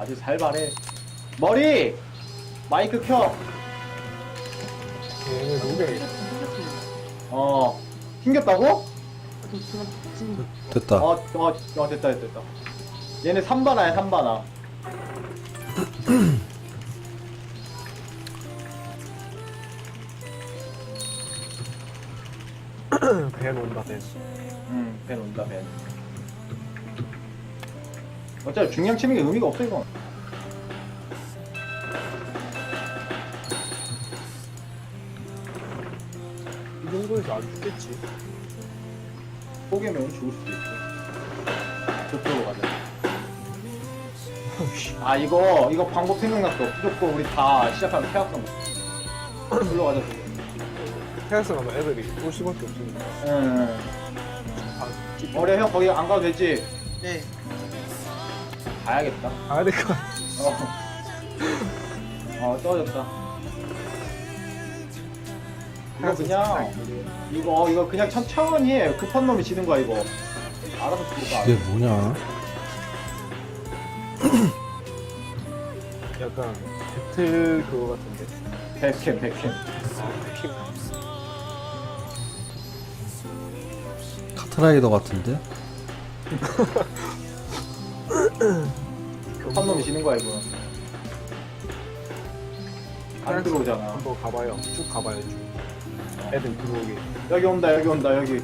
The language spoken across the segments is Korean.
아주 살발해. 머리! 마이크 켜! 얘네 누구야? 어. 튕겼다고? 됐다. 어, 어, 어, 됐다, 됐다, 됐다. 얘네 3반아야, 3반아. 벤 온다 벤. 응, 벤 온다, 벤. 어차피 중량 치는 게 의미가 없어, 이건. 이 정도에서 안 죽겠지. 포기면 죽을 수도 있어. 저쪽으로 가자. 아, 이거, 이거 방법 생각났어. 무조건 우리 다 시작하면 태학성. 일로 가자. 테라스 가면 애들이 올 수밖에 없으니까. 응. 아, 찌- 어래, 형, 거기 안 가도 되지? 네. 가야겠다. 가야 될 것 같아. 어. 어, 떨어졌다. 이거 그냥, 이거, 이거 그냥 천천히 해. 급한 놈이 지는 거야, 이거. 알아서 죽을까. 이게 뭐냐? 약간 배틀 그거 같은데. 백캠, 백캠. 아, 팀. 카트라이더 같은데? 급한 놈이 지는 거야, 이거. 안 들어오잖아. 한번 가봐요. 쭉 가봐요. 쭉. 애들 들어오게. 여기 온다, 여기 온다, 여기.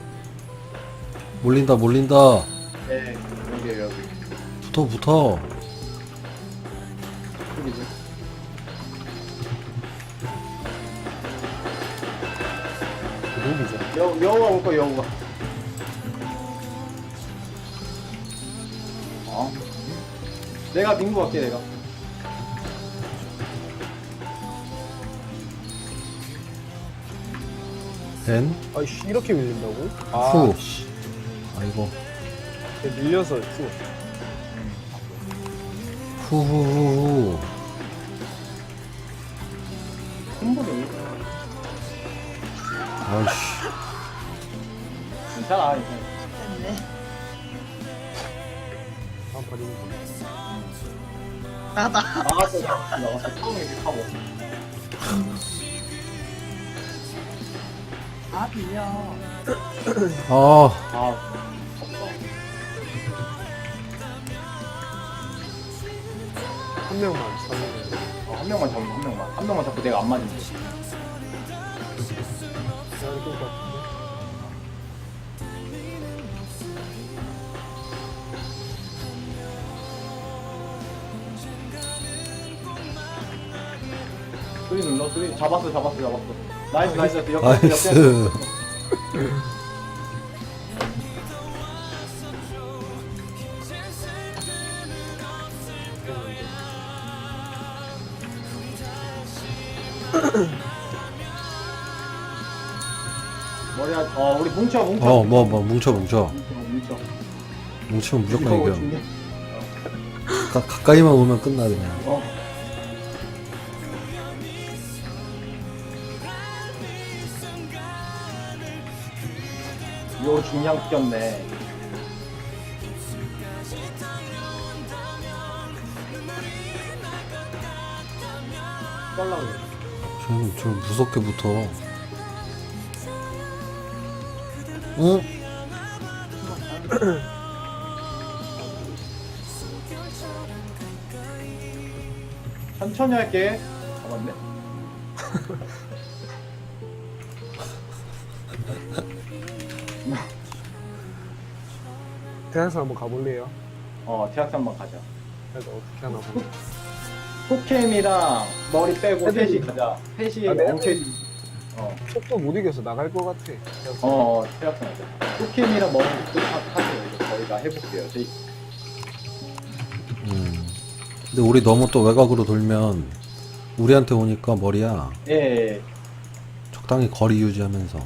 몰린다, 몰린다. 네, 여기, 여기. 붙어, 붙어. 여기지. 여, 여우가 올 거야, 여우가. 어? 내가 빙고 갈게, 내가. 벤? 아이씨 이렇게 밀린다고? 아, 후. 씨. 아이고. 걔 밀려서 후. 후후후후. 한 번에 아이씨. 괜찮아, 괜찮아. 됐네. 한 발이. 나다. 나갔어, 나갔어, 나갔어. 처음에 이렇게 하고. 아, 빌려. 아, 아, 한 명만 잡으면. 어, 한 명만 잡으면 한 명만. 한 명만 잡고 내가 안 맞으면 돼. 될것 같은 눌러, 소리. 잡았어, 잡았어, 잡았어. 나이스, 나이스. 옆에, 옆에. 나이스. 머리야, 어, 우리 뭉쳐, 뭉쳐. 어, 뭐, 뭐, 뭉쳐, 뭉쳐. 뭉쳐, 뭉쳐. 뭉치면 무조건 이겨. 가, 가까이만 오면 끝나, 그냥. 어. 요 중량 꼈네. 떨라고. 좀, 좀 무섭게 붙어. 응? 천천히 할게. 잡았네. 대한사 한번 가볼래요? 어, 대학산만 가자. 그래서 어떻게 하나 보고. 포캠이랑 머리 빼고 애들이- 셋이 가자. 셋이 아, 네, 엉켜있 어, 속도 못 이겨서 나갈 것 같아. 대한사. 어, 대학산 가자. 포캠이랑 머리 또 하세요. 이제 저희가 해볼게요. 저희 음. 근데 우리 너무 또 외곽으로 돌면 우리한테 오니까 머리야. 예, 적당히 거리 유지하면서.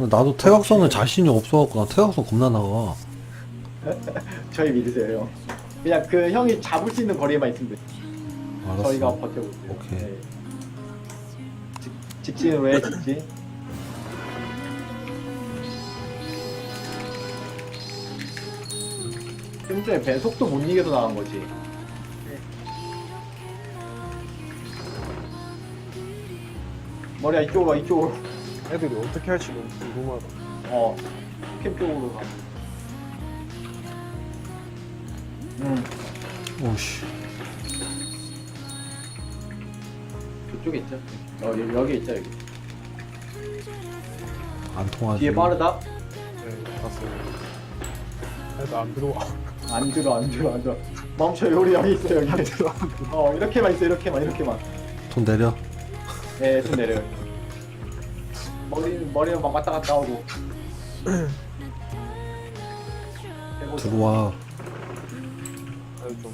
나도 태각선은 자신이 없어갖고 나 태각선 겁나 나가. 저희 믿으세요. 그냥 그 형이 잡을 수 있는 거리에만 있으면 돼. 알았어. 저희가 버텨볼게요. 오케이. 네. 직, 직진으로 해 직진. 좀 전에 배 속도 못 이겨서 나간 거지. 머리야 이쪽으로 가 이쪽으로. 애들이 어떻게 할지 너무 궁금하다. 어. 캠 쪽으로 가. 음, 오씨. 그쪽에 있죠. 어, 여기, 여기 있죠, 여기. 안 통하지. 뒤에 빠르다? 네, 봤어요. 애들 안 들어와. 안 들어, 안 들어, 안 들어. 멈춰, 요리 여기 있어, 여기. 안 들어, 어, 이렇게만 있어, 이렇게만, 이렇게만. 손 내려. 예, 좀 내려요. 머리, 머리는 막 왔다 갔다 하고. 들어와. 애들 좀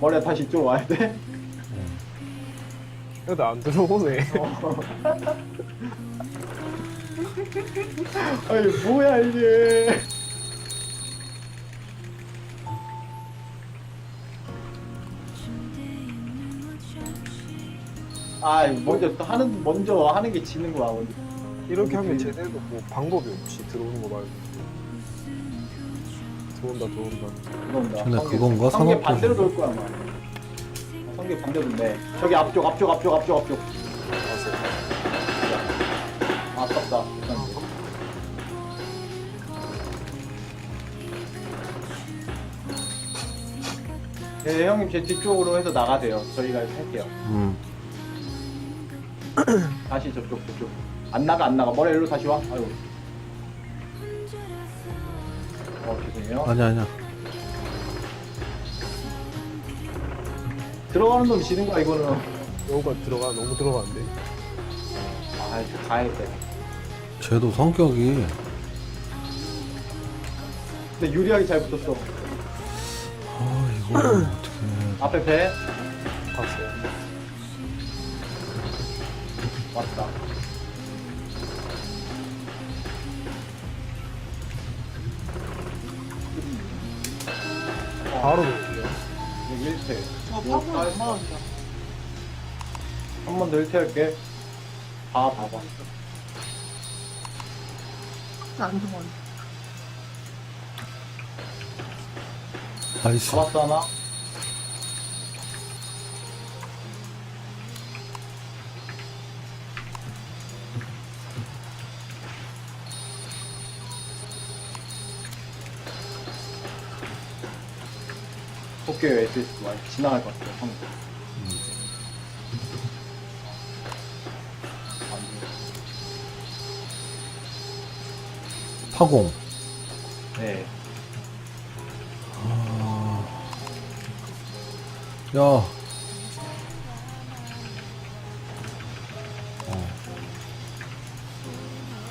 머리가 다시 이쪽으로 와야 돼? 애들 안 들어오네. 어. 아니, 뭐야, 이게. 아, 먼저 또 하는 먼저 하는 게 지는 거야. 먼저. 이렇게 하면 쟤네도 뭐 방법이 없지 들어오는 거 말고. 들어온다 들어온다. 들어온다. 근데 성게- 그건가? 성게 산업도시. 반대로 돌 거야, 아마. 성게 반대로 네. 저기 앞쪽, 앞쪽, 앞쪽, 앞쪽, 앞쪽. 봤어요. 아깝다. 네, 형님 제 뒤쪽으로 해서 나가세요. 저희가 할게요. 음. 다시 저쪽, 저쪽. 안 나가, 안 나가. 머리 일로 다시 와. 아유. 어, 죄송해요. 아니야, 아니야. 들어가는 놈 지는 거야, 이거는. 여우가 들어가 너무 들어가는데. 아, 저 가야 돼. 쟤도 성격이. 근데 유리하게 잘 붙었어. 아, 이거 어떻게. 앞에 배 봤어요. 왔다. 바로. 여기 1패. 저 파고는 얼마 원이야? 한번 더 1패 할게. 봐, 봐봐. 안 좋아. 나이스. 잡았어, 하나? 도쿄 SS 많이 지나갈 것 같아요, 형. 안 파공. 돼. 네. 야.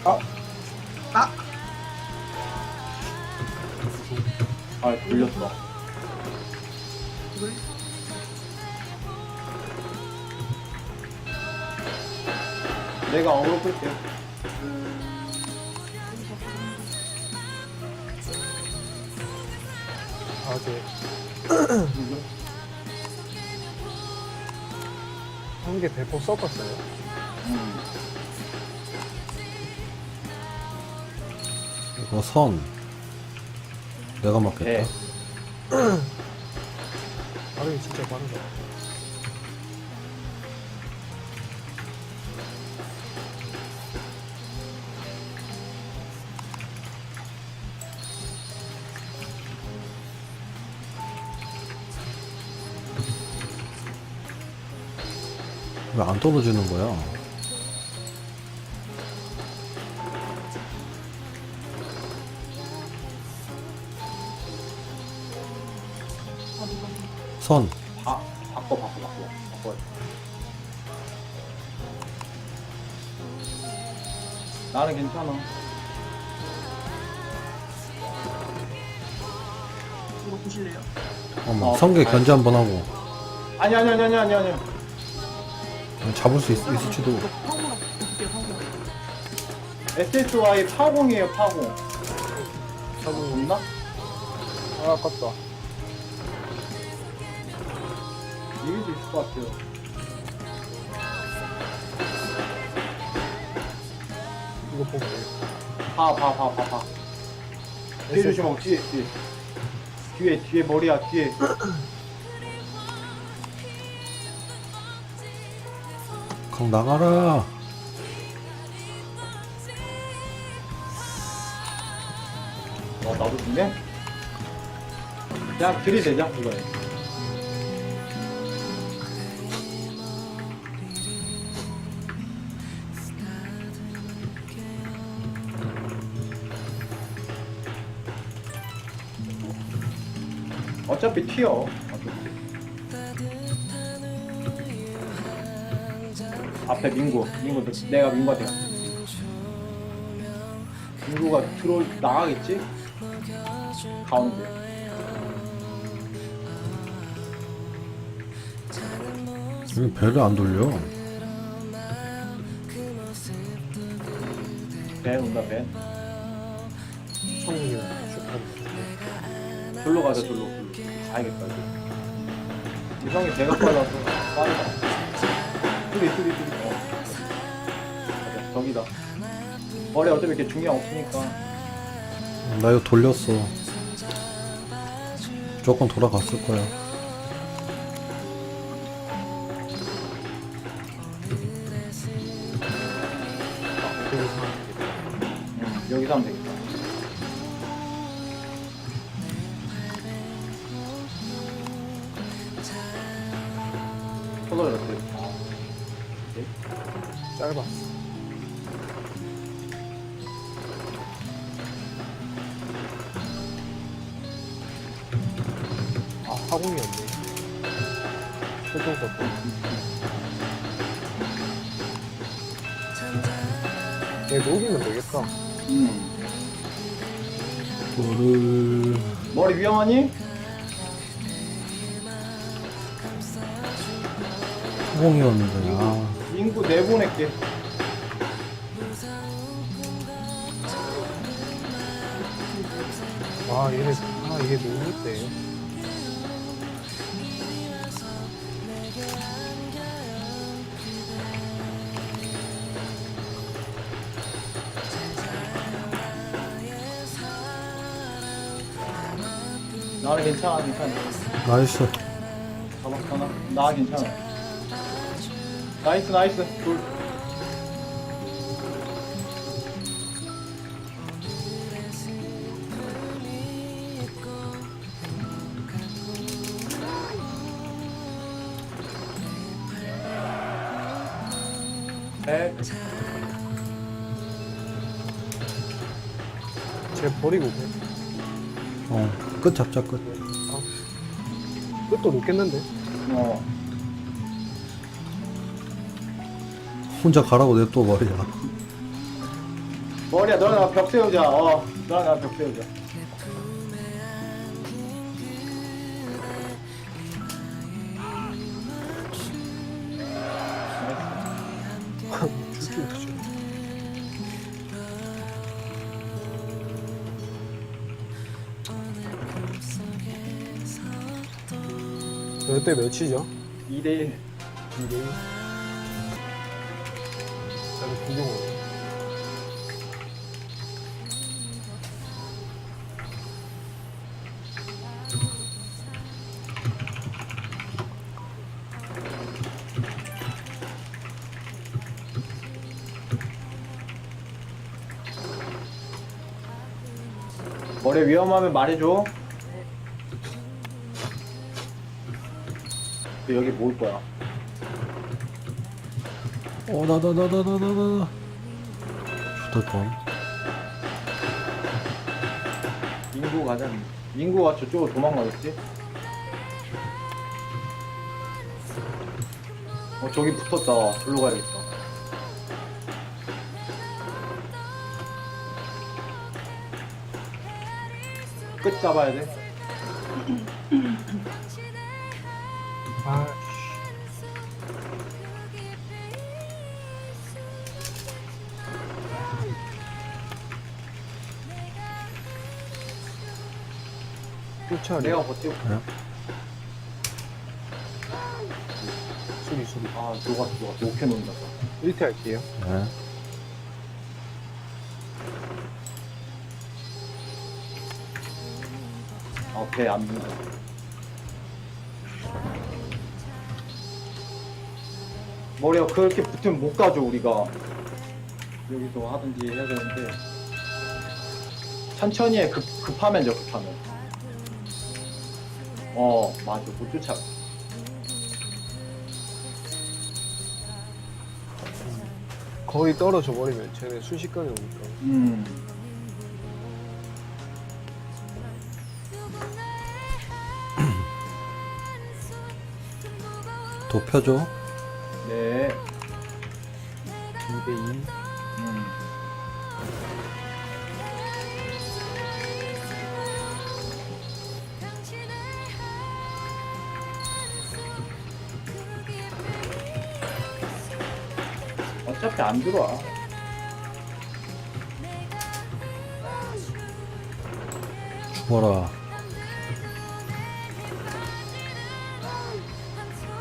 어. 아, 아, 돌렸어. 이걸 내가 어그로 끌게. 아, 쟤 한개 대포 섞었어요. 음. 이거 선. 내가 맞겠다. 네. 반응이 진짜 빠르다. 왜 안 떨어지는 거야? 선. 바, 바꿔, 바꿔, 바꿔. 바꿔. 나는 괜찮아. 이거 보실래요? 어머, 어, 성게 아니. 견제 한번 하고. 아니, 아니, 아니, 아니, 아니, 아니. 잡을 수 있, 있을지도. 이거? SSY 파공이에요, 파공. 사고 없나? 아, 아깝다. 수 있을 것 같아요. 이거 보고. 봐, 봐, 봐, 봐, 봐. 뒤에 조심하고, 뒤에, 뒤에. 뒤에, 뒤에 머리야, 뒤에. 강 나가라. 어 나도 죽네 그냥 들이대자 이거에 어차피 튀어. 앞에 민구 민구 내가 민구한테 가. 민구가 들어 나가겠지? 가운데 왜 배를 안 돌려? 벤 온다 벤 성이랑 축하. 절로 가자 절로 절로 가야겠다 이제. 이성이 배가 빨라서 빠르다. 뚜리 뚜리 뚜리 어. 맞아 저기다. 머리 어차피 이렇게 중량 없으니까. 나 이거 돌렸어. 조금 돌아갔을 거야. 여기서 응, 여기서 하면 되겠다 소설 어때? 아, 오케이. 짧았어. 아, 화공이었네. 최종석. 얘 녹이면 되겠다. 음. 머리 위험하니? 후공이었는데. 아. 인구 내보낼게. 아, 얘네, 아, 이게 때. 나는 괜찮아 괜찮아. 나이스. 나 괜찮아 나이스 나이스 둘 백 쟤 버리고 돼. 어끝 잡자 끝. 끝도 녹겠는데? 어. 혼자 가라고 내또 말이야. 머리야 너랑 나랑 벽 세우자 어 너랑 나랑 벽 세우자 몇대 몇이죠? 2대1 2대1 이거 머리 위험하면 말해줘. 여기 뭐 모을 거야. 어 나 나 나 나 나 나 나. 죽을 뻔. 민구 가자 민구가 저쪽으로 도망가겠지? 어 저기 붙었다 절로 가야겠다 끝 잡아야 돼 쫓아내 내가 버티고 수리 수리. 아 녹았어 녹았어 녹해 놓는다. 1태 할게요. 네. 아배안 민다. 머리가 그렇게 붙으면 못 가죠 우리가. 여기서 하든지 해야 되는데. 천천히 해. 급, 급하면죠 급하면 어 맞아 못 쫓아 거의 떨어져 버리면 쟤네 순식간에 오니까. 음 도펴줘. 네. 2대2. 어차피 안 들어와. 죽어라.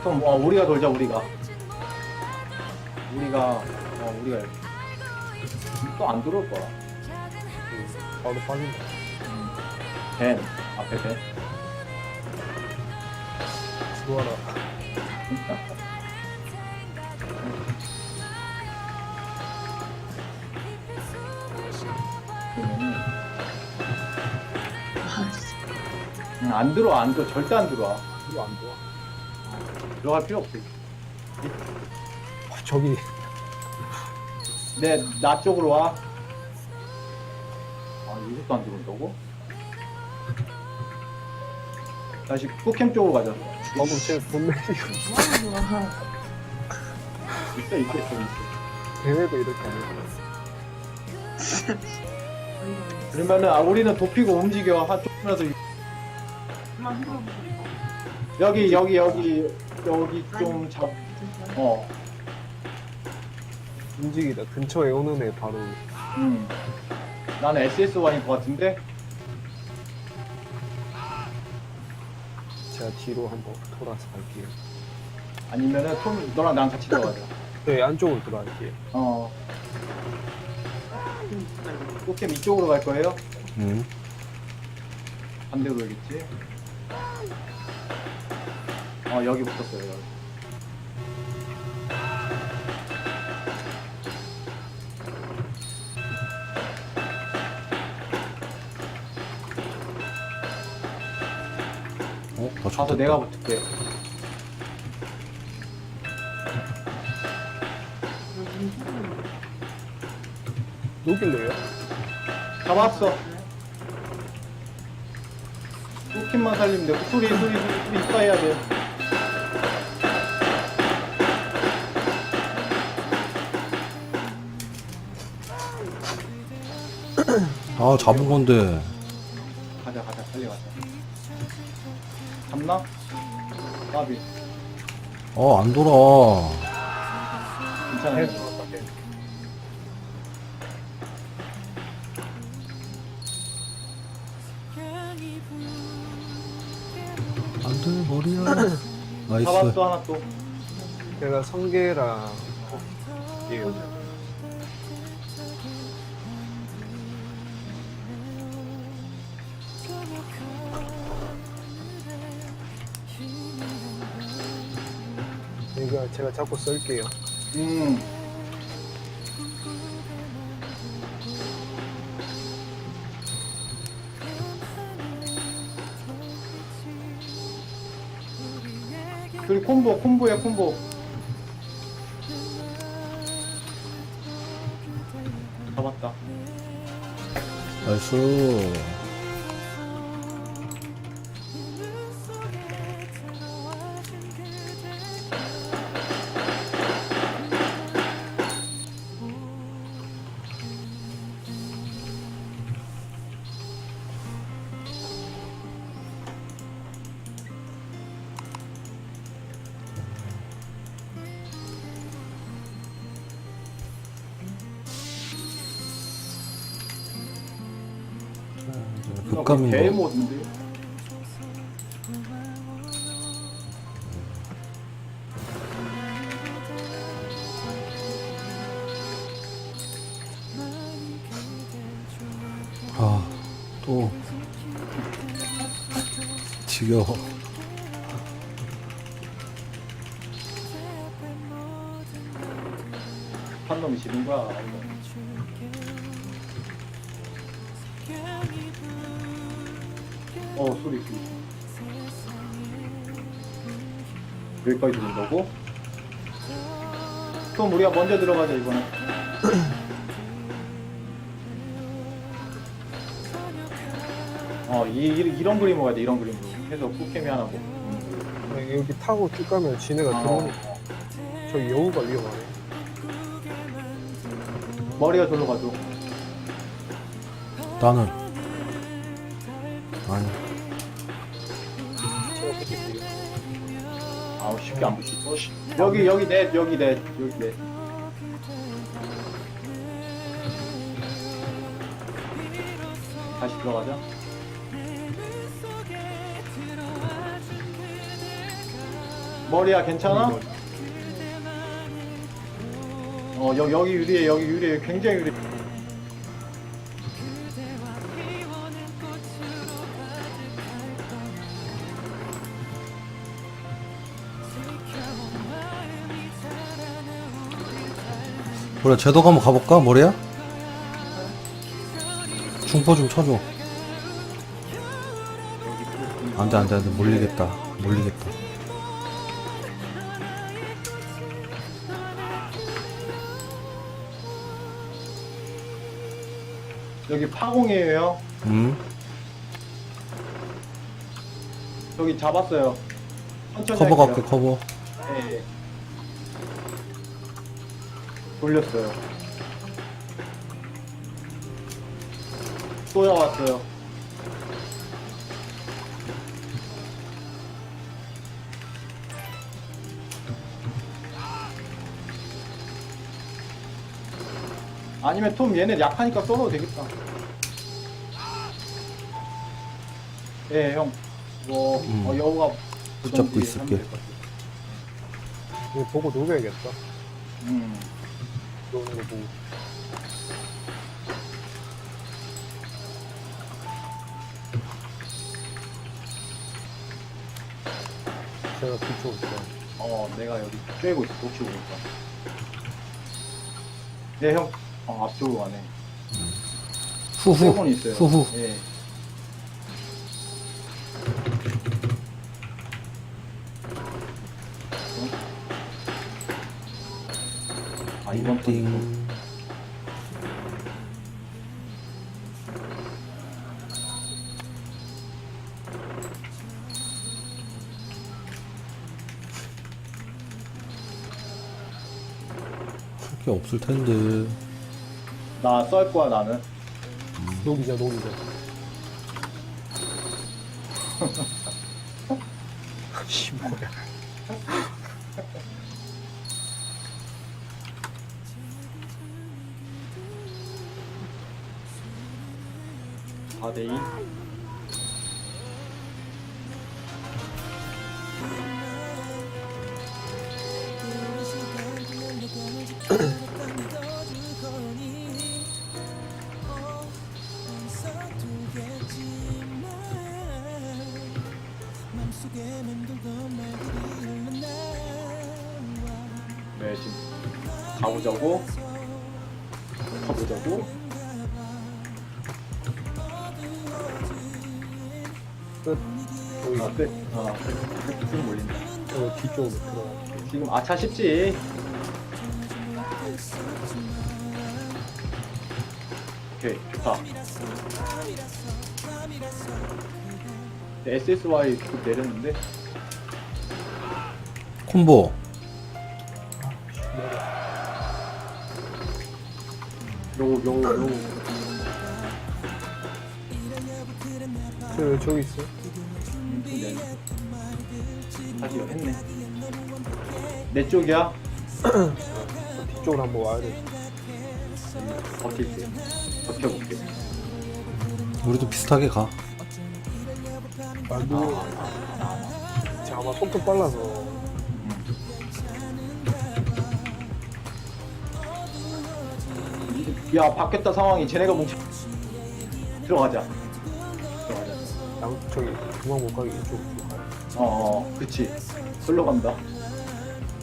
그럼 어, 우리가 돌자 우리가. 우리가 어 우리가 또 안 들어올 거야. 바로 빠진다. 벤 앞에 벤. 들어와라. 안 들어와 안 들어 절대 안 들어와. 이거 안 좋아. 들어갈 필요 없어. 아, 저기 내, 나 쪽으로 와. 아, 이것도 안 들어온다고? 다시 쿠캠 쪽으로 가자. 본내리고 뭐 하는 거야? 있어, 있어, 있어, 있어. 대회도 이렇게 안 해. 그러면은, 아, 우리는 도피고 움직여. 한쪽이라 여기, 여기, 여기, 여기 좀 잡. 어. 움직이다. 근처에 오는 애 바로 음. 나는 SSY인 것 같은데? 제가 뒤로 한번 돌아서 갈게요. 아니면은, 톰, 너랑 나랑 같이 들어가자. 네, 안쪽으로 들어갈게요. 어. 음. 쿠캠 이쪽으로 갈 거예요? 응. 반대로 가겠지? 어, 여기 붙었어요, 여기. 어? 나 가서 좋겠다. 내가 붙을게. 흔들어. 누길래요? 잡았어. 쿠킴만 살리면 돼. 소리, 소리, 소리, 소리 이따 해야 돼. 아, 잡은 건데. 가자, 가자, 빨리 가자. 잡나? 까비. 어, 안 돌아. 괜찮아. 잡았어, 하나 또. 제가 성게랑 예. 이거 제가 자꾸 쓸게요. 음. 그리고 콤보, 콤보야, 콤보. 잡았다. 나이스. 극감인 개 거. 아, 또. 지겨워. 놈이 지는 거야. 여기까지 들린다고? 그럼 우리가 먼저 들어가자 이번에. 어 이, 이- 이런 그림 먹어야 돼 이런 그림으로 해서 쿠케미 하나 여기 타고 쭉 가면 지네가 아. 들어오니까 저기 여우가 위험하네 머리가 절로 가죠. 나는 아니 아우 쉽게 안 붙이지. 어, 씨. 여기 여기 넷 여기 넷 여기 넷. 다시 들어가자. 머리야 괜찮아? 어 여기 여기 유리해 여기 유리해 굉장히 유리. 그래 제도가 한번 가볼까 머리야? 중포 좀 쳐줘 안돼 안돼 안돼 몰리겠다 몰리겠다 여기 파공이에요. 음 여기 잡았어요. 천천히 커버 할게요. 갈게 커버 네. 돌렸어요. 또 나왔어요. 아니면 톰 얘네 약하니까 썰어도 되겠다. 예, 형. 뭐, 음. 어, 여우가 붙잡고 있을게. 이거 보고 녹여야겠다 음. 들어오는 거 보고 제가 뒤쪽 있어 어, 내가 여기 쬐고 있어, 녹취 보니까. 네, 형. 어, 앞쪽으로 가네. 후후 세번 있어요. 후후 예. 아, 이번 턴. 띵 할게 없을 텐데. 나 썰 거야, 나는. 녹이자 녹이자 대2. 네, 지금 가보자고. 가보자고. 끝 여기 아, 끝. 아, 끝. 끝 몰린다. 여기 뒤쪽으로 들어가 지금 아차 쉽지. 오케이 좋다. SSY 급 내렸는데 콤보 요거 요거 요 저 저기 있어. 다시 했네. 내 쪽이야. 뒤쪽으로 한번 와야 돼 버틸게. 버텨볼게. 우리도 비슷하게 가 아 누구 제가 아마 속도 빨라서 야 바뀌었다 상황이 쟤네가 뭉쳐. 들어가자. 양 저기 중앙 못 가게 이쪽 쪽 가야 어, 어, 그치. 흘러간다.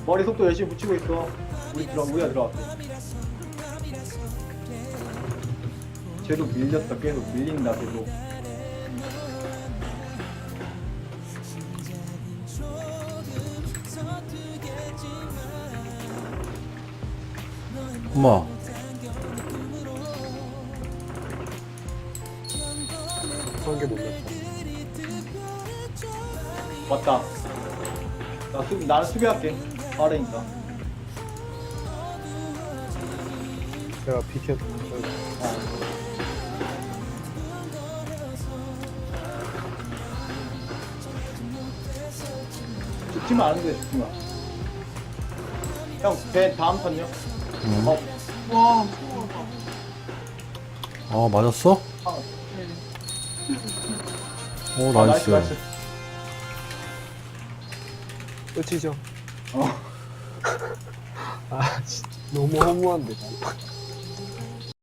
머리 속도 열심히 붙이고 있어. 우리 들어, 우리가 들어갈게. 쟤도 밀렸어 계속 밀린다 계속 엄마 한개 놀랐다. 왔다 나 수, 나는 수비할게 빠르니까 내가 비켜. 어. 죽지만 않은 데 죽지마 형배 다음 턴요 응. 어 와. 아 맞았어? 아, 오 아, 나이스 끝이죠. 어 아, 진짜 너무 허무한데. 나.